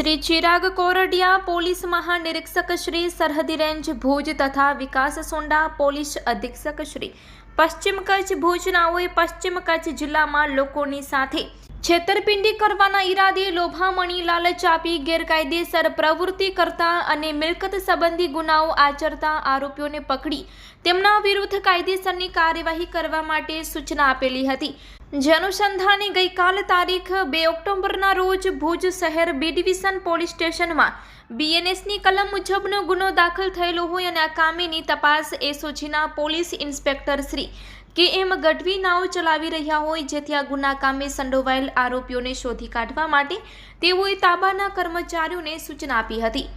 Shri Chirag Kordia police મહાનિરીક્ષક શ્રી સરહદી range Bhuj તથા વિકાસ સોંડા પોલીસ અધિક્ષક શ્રી પશ્ચિમ કચ્છ ભુજનાઓએ પશ્ચિમ કચ્છ જિલ્લામાં લોકોની સાથે છેતરપિંડી કરવાના ઈરાદે લોભામણી લાલચ આપી ગેરકાયદેસર પ્રવૃત્તિ કરતા અને મિલકત સંબંધી ગુનાઓ આચરતા આરોપીઓને પકડી તેમના વિરુદ્ધ કાયદેસરની કાર્યવાહી કરવા માટે સૂચના આપેલી હતી. જે અનુસંધાને ગઈકાલ તારીખ બે ઓક્ટોબરના રોજ ભુજ શહેર બી ડિવિઝન પોલીસ સ્ટેશનમાં બીએનએસની કલમ મુજબનો ગુનો દાખલ થયેલો હોય અને આ કામેની તપાસ એસઓજીના પોલીસ ઇન્સ્પેક્ટર શ્રી કે એમ ગઢવી નાઓ ચલાવી રહ્યા હોય, જેથી આ ગુના કામે સંડોવાયેલ આરોપીઓને શોધી કાઢવા માટે તેઓએ તાબાના કર્મચારીઓને સૂચના આપી હતી.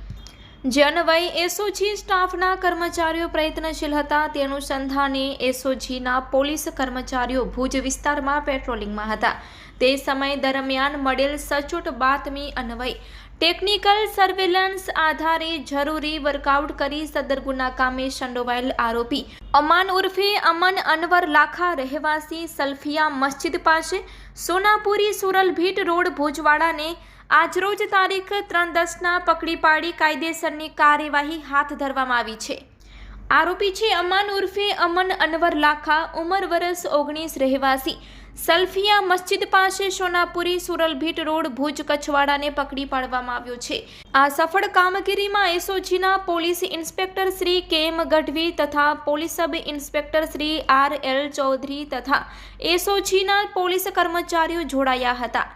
જે અન્વયે એસઓજી સ્ટાફના કર્મચારીઓ પ્રયત્નશીલ હતા. તે અનુસંધાને એસઓજીના પોલીસ કર્મચારીઓ ભુજ વિસ્તારમાં પેટ્રોલિંગમાં હતા. તે સમય દરમિયાન મળેલ સચોટ બાતમી અન્વયે ટેકનિકલ સર્વેલન્સ આધારે જરૂરી વર્કઆઉટ કરી સદર ગુના કામે સંડોવાયેલ આરોપી અમાન ઉર્ફે અમન અનવર લાખા રહેવાસી સલ્ફિયા મસ્જિદ પાસે સોનાપુરી સુરલ ભીટ રોડ ભુજવાડાને આજરોજ તારીખ ત્રણ દસના પકડી પાડી કાયદેસરની કાર્યવાહી હાથ ધરવામાં આવી છે. આરોપી છે અમાન ઉર્ફે અમન અનવર લાખા, ઉંમર વરસ ઓગણીસ રહેવાસી. સલ્ફિયા મસ્જિદ પાસે સોનાપુરી સુરલભીટ રોડ ભુજ કચ્છવાડાને પકડી પાડવામાં આવ્યો છે. આ સફળ કામગીરીમાં એસઓજીના પોલીસ ઇન્સ્પેક્ટર શ્રી કે એમ ગઢવી તથા police sub inspector Shri R L Chaudhary તથા એસઓજીના પોલીસ કર્મચારીઓ જોડાયા હતા.